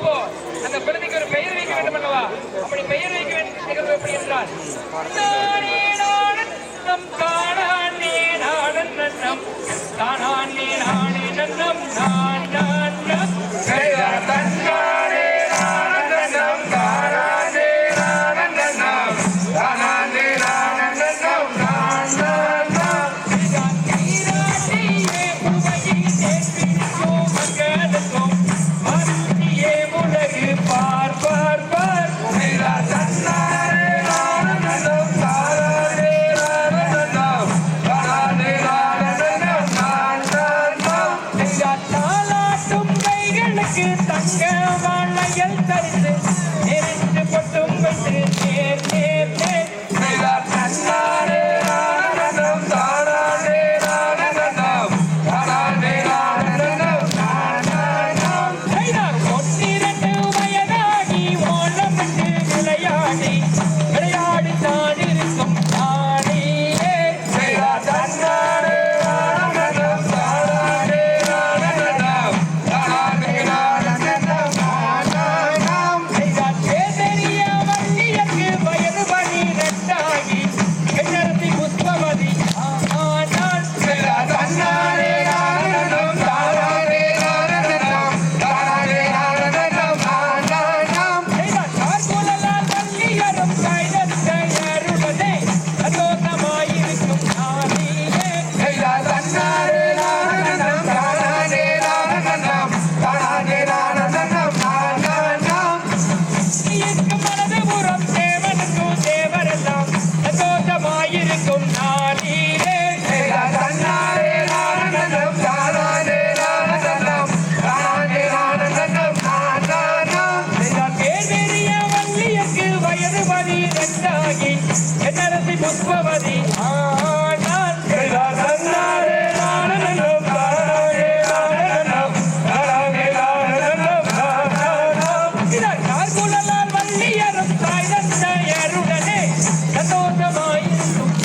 அப்போ அந்த குழந்தைக்கு ஒரு பெயர் வைக்க வேண்டும் அல்லவா? அப்படி பெயர் வைக்க வேண்டும் எப்படி என்றால் நம் காணா பட்டும் கைகளுக்கு தங்க வாழையில் தரித்து தியாகி என்னரசி புஷ்பவதி. நான் குழலால் வள்ளியரும் தாய்ந்த எருடனே சந்தோஷமாயிருக்கும்